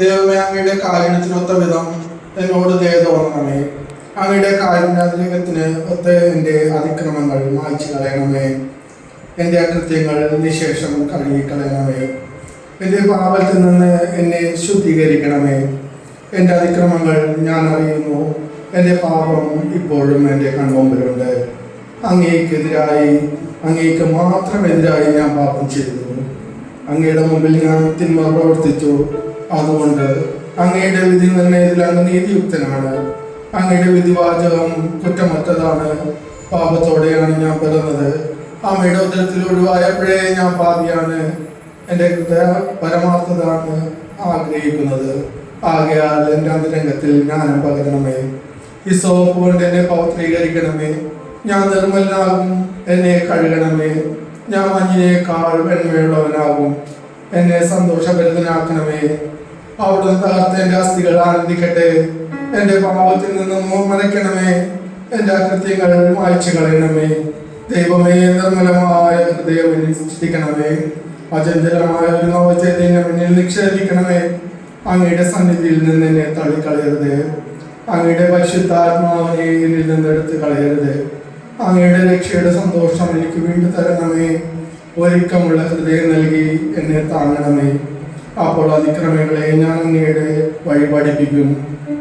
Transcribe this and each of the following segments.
ദൈവമേ അങ്ങയുടെ കാരുണ്യത്തിനൊത്ത വിധം എന്നോട് ദയ തോന്നണമേ. അങ്ങയുടെ കാരുണ്യാതിരകത്തിന് ഒത്ത എന്റെ അതിക്രമങ്ങൾ മായ്ച്ചു കളയണമേ. എന്റെ അകൃത്യങ്ങൾ നിശേഷം കഴുകിക്കളയണമേ. എന്റെ പാപത്തിൽ നിന്ന് എന്നെ ശുദ്ധീകരിക്കണമേ. എന്റെ അതിക്രമങ്ങൾ ഞാൻ അറിയുന്നു. എന്റെ പാപം ഇപ്പോഴും എന്റെ കൺമുമ്പിലുണ്ട്. അങ്ങേക്കെതിരായി അങ്ങേക്ക് മാത്രമെതിരായി ഞാൻ പാപം ചെയ്തു. അങ്ങയുടെ മുമ്പിൽ ഞാൻ തിന്മ പ്രവർത്തിച്ചു. അതുകൊണ്ട് അങ്ങയുടെ വിധി നിർണയത്തിൽ അങ്ങ് നീതിയുക്തനാണ്. അങ്ങയുടെ വിധിവാചകം കുറ്റമറ്റതാണ്. പാപത്തോടെയാണ് ഞാൻ പിറന്നത്. അമ്മയുടെ ഉദരത്തിൽ ഒഴിവായപ്പോഴേ ഞാൻ പാപിയാണ്. എന്റെ ഹൃദയ പരമാർത്ഥതാണ് ആഗ്രഹിക്കുന്നത്. ആകയാൽ എന്റെ അന്തരംഗത്തിൽ ജ്ഞാനം പകരണമേ. ഈ സോപ്പ് കൊണ്ട് എന്നെ പൗത്രീകരിക്കണമേ. ഞാൻ നിർമ്മലനാകും എന്നെ കഴുകണമേ. ഞാൻ മഞ്ഞിനേക്കാൾ വെണ്മയുള്ളവനാകും. എന്നെ സന്തോഷഭരിതനാക്കണമേ. അവിടുന്ന് തകർത്ത എന്റെ അസ്ഥികൾ ആനന്ദിക്കട്ടെ. എന്റെ പാപത്തിൽ നിന്നും മനക്കണമേ എന്റെ അകൃത്യങ്ങൾ മായ്ച്ചു കളയണമേ. ദൈവമേ നിർമ്മലമായ ഹൃദയം സൃഷ്ടിക്കണമേ. അചഞ്ചലമായ ഒരു നവചൈതന്യം എന്നിൽ നിക്ഷേപിക്കണമേ. അങ്ങയുടെ സന്നിധിയിൽ നിന്ന് എന്നെ തള്ളിക്കളയരുത്. അങ്ങയുടെ പരിശുദ്ധാത്മാവിനെ എന്നിൽ നിന്ന് എടുത്ത് കളയരുത്. അങ്ങയുടെ രക്ഷയുടെ സന്തോഷം എനിക്ക് വീണ്ടും തരണമേ. ഒരുക്കമുള്ള ഹൃദയം നൽകി എന്നെ താങ്ങണമേ. അപ്പോൾ അതിക്രമികളെ ഞാൻ അങ്ങയുടെ വഴി പഠിപ്പിക്കും.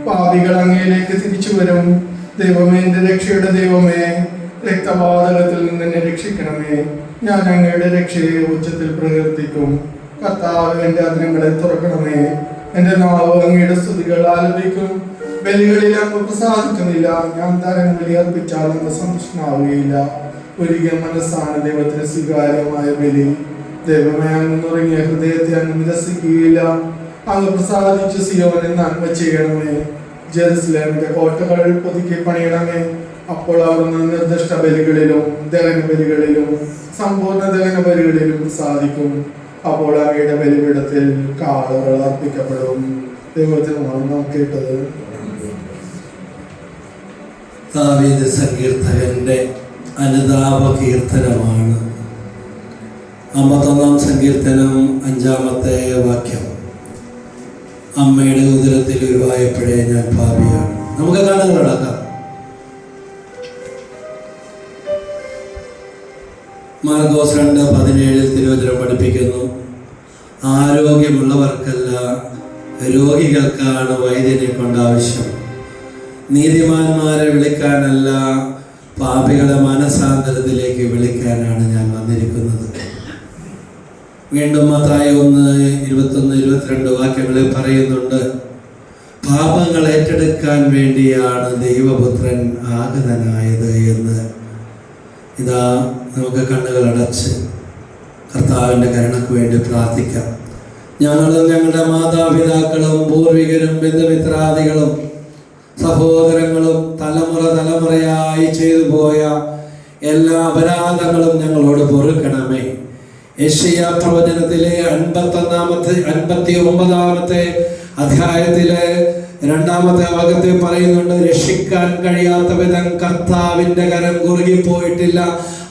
പാപികൾ അങ്ങയിലേക്ക് തിരിച്ചു വരും. ദൈവമേ എന്റെ രക്ഷയുടെ ദൈവമേ രക്തപാതകത്തിൽ നിന്ന് എന്നെ രക്ഷിക്കണമേ. ഞാൻ അങ്ങയുടെ രക്ഷയെ ഉച്ചത്തിൽ പ്രകീർത്തിക്കും. കർത്താവ് എന്റെ അതിരങ്ങളെ തുറക്കണമേ. എന്റെ നാവ് അങ്ങയുടെ സ്തുതികൾ ആലപിക്കും. ബലികളിൽ അങ്ങ് പ്രസാദിക്കുന്നില്ല. ഞാൻ തരം ബലി അർപ്പിച്ചാൽ അങ്ങ് സന്തുഷ്ടനാവുകയില്ല. ഒരിക്കൽ മനസ്സാണ് ദൈവത്തിന് സ്വീകാര്യമായ ബലി. ദൈവമേ അങ്ങ് ഹൃദയത്തെ അങ്ങ് നിരസിക്കുകയില്ല. അങ്ങ് പ്രസാദിച്ച് സിയോനെ നന്മ ചെയ്യണമേ. ജെറുസലേമിന്റെ കോട്ടകൾ പുതുക്കി പണിയണമേ. അപ്പോൾ അവിടുന്ന് നിർദ്ദിഷ്ട ബലികളിലും ദഹന ബലികളിലും സമ്പൂർണ ദഹന ബലികളിലും സാധിക്കും. അപ്പോൾ അങ്ങയുടെ ബലിപീഠത്തിൽ കാളുകൾ അർപ്പിക്കപ്പെടും. ദൈവത്തിനുമാണ് നാം കേട്ടത്. ദാവീദ് സങ്കീർത്തകന്റെ അനുതാപ കീർത്തനമാണ് അമ്പത്തൊന്നാം സങ്കീർത്തനം അഞ്ചാമത്തെ വാക്യം. അമ്മയുടെ ഉദരത്തിൽ ഉരുവായപ്പോഴേ ഞാൻ ഭാവിയാണ് നമുക്ക് കണ്ണുകളടക്കാം മാർഗോസ് രണ്ട് പതിനേഴിൽ തിരുവചനം പഠിപ്പിക്കുന്നു. ആരോഗ്യമുള്ളവർക്കല്ല രോഗികൾക്കാണ് വൈദ്യനെ കൊണ്ട് ആവശ്യം. നീതിമാന്മാരെ വിളിക്കാനല്ല പാപികളെ മനസാന്തരത്തിലേക്ക് വിളിക്കാനാണ് ഞാൻ വന്നിരിക്കുന്നത്. വീണ്ടും മാത്രമായി ഒന്ന് ഇരുപത്തൊന്ന് ഇരുപത്തിരണ്ട് വാക്യങ്ങളിൽ പറയുന്നുണ്ട്. പാപങ്ങൾ ഏറ്റെടുക്കാൻ വേണ്ടിയാണ് ദൈവപുത്രൻ ആഗതനായത് എന്ന്. ഇതാ നമുക്ക് കണ്ണുകൾ അടച്ച് കർത്താവിന്റെ കരുണക്ക് വേണ്ടി പ്രാർത്ഥിക്കാം. ഞങ്ങളും ഞങ്ങളുടെ മാതാപിതാക്കളും പൂർവികരും ബന്ധുമിത്രാദികളും സഹോദരങ്ങളും തലമുറ തലമുറയായി ചെയ്തു പോയ എല്ലാ അപരാധങ്ങളും ഞങ്ങളോട് പൊറുക്കണമേ. യശയ പ്രവചനത്തിലെ അൻപത്തൊന്നാമത്തെ അൻപത്തി ഒമ്പതാമത്തെ അധ്യായത്തിലെ രണ്ടാമത്തെ ഭാഗത്തിൽ പറയുന്നുണ്ട് രക്ഷിക്കാൻ കഴിയാത്ത വിധം കർത്താവിന്റെ കരം കുറുകിപ്പോയിട്ടില്ല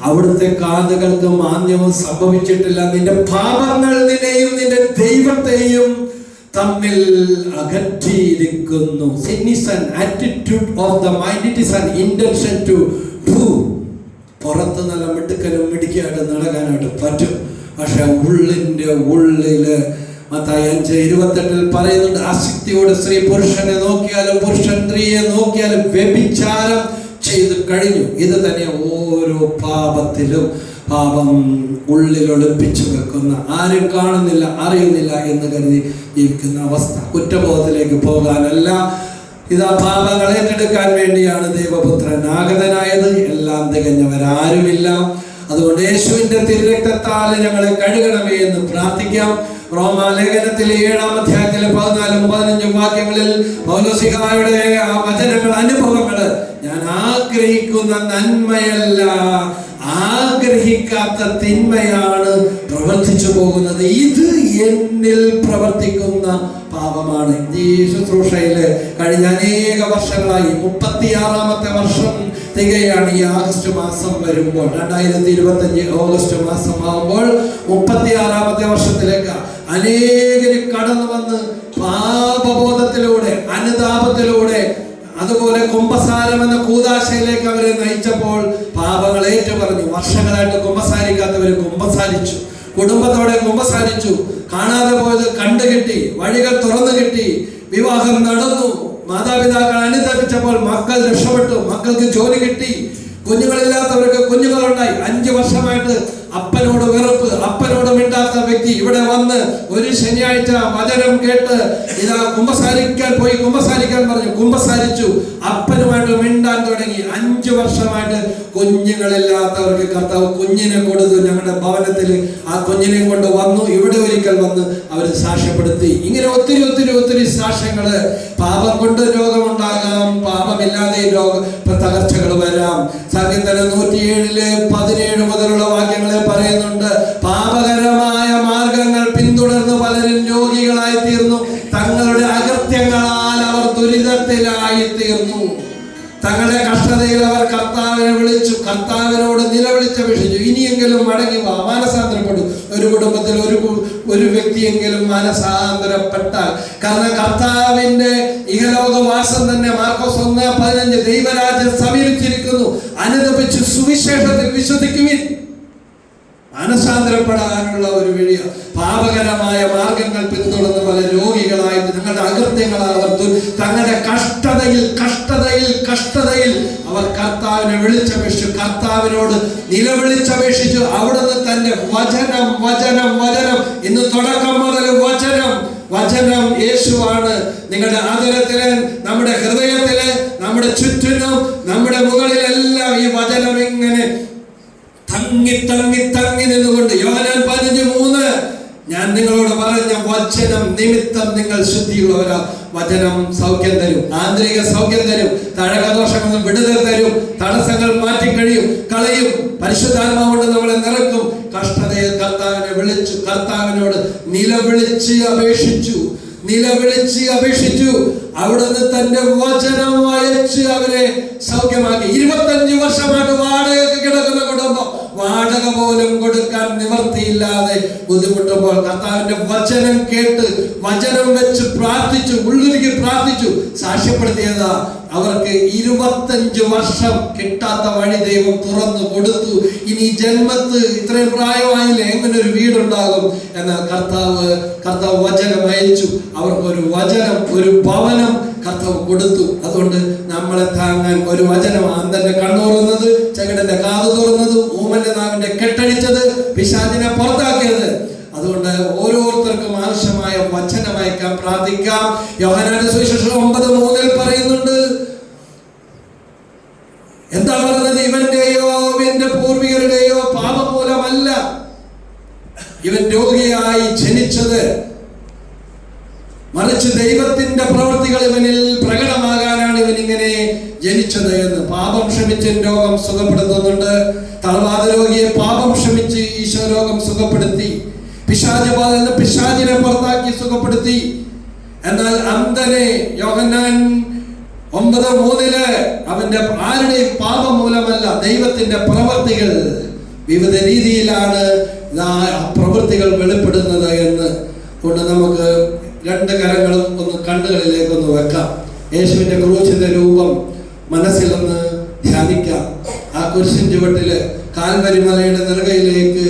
അവിടുത്തെ കാതുകൾക്ക് മാന്യവും സംഭവിച്ചിട്ടില്ല നിന്റെ പാപങ്ങൾ നിന്നെയും നിന്റെ ദൈവത്തെയും തമ്മിൽ അകറ്റിയിരിക്കുന്നു attitude of the mind of the mind. Intention do. പുറത്ത് നല്ല മിടുക്കലും മിടുക്കിയായിട്ട് നടക്കാനായിട്ട് പറ്റും പക്ഷെ ഉള്ളിന്റെ ഉള്ളിൽ മത്തായി അഞ്ച് ഇരുപത്തെട്ടിൽ പറയുന്നുണ്ട് ആസക്തിയോട് സ്ത്രീ പുരുഷനെ നോക്കിയാലും പുരുഷൻ സ്ത്രീയെ നോക്കിയാലും വ്യഭിചാരം ചെയ്ത് കഴിഞ്ഞു. ഇത് തന്നെ ഓരോ പാപത്തിലും പാപം ഉള്ളിൽ ഒളിപ്പിച്ചു വെക്കുന്ന ആരും കാണുന്നില്ല അറിയുന്നില്ല എന്ന് കരുതി ജീവിക്കുന്ന അവസ്ഥ. കുറ്റബോധത്തിലേക്ക് പോകാനല്ല. ഇതാ പാപങ്ങൾ ഏറ്റെടുക്കാൻ വേണ്ടിയാണ് ദൈവപുത്രൻ ആഗതനായത്. എല്ലാം തികഞ്ഞവരാരുമില്ല. അതുകൊണ്ട് യേശുവിന്റെ തിരുരക്തത്താൽ ഞങ്ങളെ കഴുകണമേ എന്ന് പ്രാർത്ഥിക്കാം. റോമാലേഖനത്തിലെ ഏഴാം അധ്യായത്തിലെ പതിനാലും പതിനഞ്ചും വാക്യങ്ങളിൽ പൗലോസിഹായുടെ ആ വചനങ്ങൾ അനുഭവങ്ങൾ ഞാൻ ആഗ്രഹിക്കുന്ന നന്മയല്ല. ആഗ്രഹിക്കാത്ത തിന്മയാണ് പ്രവർത്തിച്ചു പോകുന്നത്. ഇത് എന്നിൽ പ്രവർത്തിക്കുന്ന പാപമാണ്. ഈ ശുശ്രൂഷയിൽ കഴിഞ്ഞ അനേക വർഷങ്ങളായി മുപ്പത്തിയാറാമത്തെ വർഷം തികയാണ് ഈ ആഗസ്റ്റ് മാസം വരുമ്പോൾ. രണ്ടായിരത്തി ഇരുപത്തഞ്ച് ഓഗസ്റ്റ് മാസം ആകുമ്പോൾ മുപ്പത്തിയാറാമത്തെ വർഷത്തിലേക്ക് അനേകര് കടന്നു വന്ന് പാപബോധത്തിലൂടെ അതുപോലെ കുംഭസാരം എന്ന കൂതാശയിലേക്ക് അവരെ നയിച്ചപ്പോൾ പാപങ്ങൾ ഏറ്റുപറഞ്ഞു. വർഷങ്ങളായിട്ട് കുംഭസാരിക്കാത്തവർ കുംഭസാരിച്ചു കുടുംബത്തോടെ കുംഭസാരിച്ചു കാണാതെ പോയത് കണ്ടുകിട്ടി വഴികൾ തുറന്നു കിട്ടി. വിവാഹം നടന്നു. മാതാപിതാക്കൾ അനുദപിച്ചപ്പോൾ മക്കൾ രക്ഷപ്പെട്ടു. മക്കൾക്ക് ജോലി കിട്ടി. കുഞ്ഞുങ്ങളില്ലാത്തവർക്ക് കുഞ്ഞുങ്ങളുണ്ടായി. അഞ്ചു വർഷമായിട്ട് അപ്പനോട് വെറുപ്പ് അപ്പനോട് മിണ്ടാത്ത വ്യക്തി ഇവിടെ വന്ന് ഒരു ശനിയാഴ്ച വചനം കേട്ട് ഇതാ കുമ്പസാരിക്കാൻ പോയി കുമ്പസാരിക്കാൻ പറഞ്ഞു. കുമ്പസാരിച്ചു. അപ്പനുമായിട്ട് മിണ്ടാൻ തുടങ്ങി. അഞ്ചു വർഷമായിട്ട് കുഞ്ഞുങ്ങളില്ലാത്തവർക്ക് കർത്താവ് കുഞ്ഞിനെ കൊടുത്തു. ഞങ്ങളുടെ ഭവനത്തിൽ ആ കുഞ്ഞിനെ കൊണ്ട് വന്നു. ഇവിടെ ഒരിക്കൽ വന്ന് അവർ സാക്ഷ്യപ്പെടുത്തി. ഇങ്ങനെ ഒത്തിരി ഒത്തിരി ഒത്തിരി സാക്ഷ്യങ്ങൾ. പാപം കൊണ്ട് രോഗമുണ്ടാകാം. പാപമില്ലാതെ രോഗ തകർച്ചകൾ വരാം. സംഗീതം നൂറ്റിയേഴിൽ പതിനേഴ് മുതലുള്ള വാക്യങ്ങളെ പറയുന്നുണ്ട്. തങ്ങളുടെ അവർ കർത്താവിനെ വിളിച്ചു കർത്താവിനോട് നിലവിളിച്ചപേക്ഷിച്ചു ഇനിയെങ്കിലും മടങ്ങി വാ. മാനസാന്തരപ്പെടും. ഒരു കുടുംബത്തിൽ ഒരു ഒരു വ്യക്തിയെങ്കിലും മാനസാന്തരപ്പെട്ടാൽ. കാരണം കർത്താവിന്റെ ഇഹലോകവാസം തന്നെ മാർക്കോസ് ഒന്ന് പതിനഞ്ച് ദൈവരാജ്യം സമീപിച്ചിരിക്കുന്നു. അനുദപിച്ച് സുവിശേഷത്തിൽ വിശ്വസിക്കുവിൻ. മാനസാന്തരപ്പെടാനുള്ള ഒരു വഴി പാപകരമായ മാർഗങ്ങൾ പിന്തുടർന്ന് പല രോഗികളായി നിങ്ങളുടെ അകൃത്യങ്ങളാവർത്തു തങ്ങളുടെ കഷ്ടതയിൽ കഷ്ടതയിൽ കഷ്ടതയിൽ അവർ കർത്താവിനെ വിളിച്ചപേക്ഷിച്ചു. കർത്താവിനോട് നിലവിളിച്ചപേക്ഷിച്ചു. അവിടുന്ന് തന്റെ വചനം വചനം വചനം. ഇന്ന് തുടക്കം മുതൽ വചനം വചനം യേശുവാണ് നിങ്ങളുടെ ആദരത്തിലെ നമ്മുടെ ഹൃദയത്തിൽ നമ്മുടെ ചുറ്റിനും നമ്മുടെ മുകളിലെല്ലാം ഈ വചനം ഇങ്ങനെ തങ്ങി തങ്ങി തങ്ങി നിന്നുകൊണ്ട് യോഹനാൻ പതിനഞ്ച് മൂന്ന് ഞാൻ നിങ്ങളോട് പറഞ്ഞ വചനം നിമിത്തം നിങ്ങൾ ശുദ്ധിയുള്ളവരാ. വചനം സൗഖ്യം തരും. ആന്തരിക സൗഖ്യം തരും. തഴകദോഷങ്ങൾ വിടുതൽ തരും. തടസ്സങ്ങൾ മാറ്റി കഴിയും കളയും. പരിശുദ്ധാത്മാവുകൊണ്ട് നമ്മളെ നിറക്കും കഷ്ടതയിൽ കർത്താവിനെ വിളിച്ചു. കർത്താവിനോട് നിലവിളിച്ച് അപേക്ഷിച്ചു. നിലവിളിച്ച് അപേക്ഷിച്ചു. അവിടുന്ന് തന്റെ വചനം അയച്ച് അവരെ സൗഖ്യമാക്കി. ഇരുപത്തഞ്ച് വർഷമായിട്ട് വാടകയ്ക്ക് കിടക്കുന്ന കുടുംബം. വാടക പോലും കൊടുക്കാൻ നിവർത്തിയില്ലാതെ ബുദ്ധിമുട്ടുമ്പോൾ കർത്താവിന്റെ വചനം കേട്ട് വചനം വെച്ച് പ്രാർത്ഥിച്ചു ഉള്ളിലേക്ക് പ്രാർത്ഥിച്ചു. സാക്ഷ്യപ്പെടുത്തിയതാ അവർക്ക് ഇരുപത്തഞ്ച് വർഷം കിട്ടാത്ത വഴി ദൈവം തുറന്നു കൊടുത്തു. ഇനി ജന്മത്ത് ഇത്രയും പ്രായമായില്ലേ? എങ്ങനെ ഒരു വീടുണ്ടാകും? എന്നാൽ കർത്താവ് കർത്താവ് വചനം അയച്ചു. അവർക്ക് ഒരു വചനം ഒരു ഭവനം കർത്താവ് കൊടുത്തു. അതുകൊണ്ട് നമ്മളെ താങ്ങാൻ ഒരു വചനം അന്തന്റെ കണ്ണുറന്നത് ചകിടന്റെ കാത് തുറന്നത് ഊമന്റെ നാവിന്റെ കെട്ടടിച്ചത് പിശാചിനെ പുറത്താക്കിയത്. അതുകൊണ്ട് ഓരോരുത്തർക്കും ആവശ്യമായ വചനം അയക്കാൻ പ്രാർത്ഥിക്കാം. യോഹനാന്റെ സുവിശേഷം ഒമ്പത് മൂന്നിൽ പറയുന്നുണ്ട് എന്താ പറഞ്ഞത്? ഇവന്റെയോ ഇവന്റെ പൂർവികരുടെയോ പാപം മൂലമല്ല ഇവൻ രോഗിയായി ജനിച്ചത്. മറിച്ച് ദൈവത്തിന്റെ പ്രവൃത്തികൾ ഇവനിൽ പ്രകടമാകാനാണ് ഇവൻ ഇങ്ങനെ ജനിച്ചത് എന്ന്. പാപം ക്ഷമിച്ച് രോഗം സുഖപ്പെടുത്തുന്നുണ്ട്. തളവാദ രോഗിയെ പാപം ക്ഷമിച്ച് ഈശോ രോഗം സുഖപ്പെടുത്തി. പിശാചബാധ പിശാചിനെ പുറത്താക്കി സുഖപ്പെടുത്തി. എന്നാൽ അന്ധനെ യോഹന്നാൻ ഒമ്പത് മൂന്നിൽ അവന്റെ ആരുടെയും പാപം മൂലമല്ല ദൈവത്തിന്റെ പ്രവൃത്തികൾ വിവിധ രീതിയിലാണ് പ്രവൃത്തികൾ വെളിപ്പെടുന്നത് എന്ന് കൊണ്ട് നമുക്ക് രണ്ട് കരങ്ങളും ഒന്ന് കണ്ണുകളിലേക്ക് ഒന്ന് വെക്കാം. യേശുവിന്റെ ക്രൂശിന്റെ രൂപം മനസ്സിലൊന്ന് ധ്യാനിക്കാം. ആ കുരിശിൻ ചുവട്ടിൽ കാൽവരി മലയുടെ നെറുകയിലേക്ക്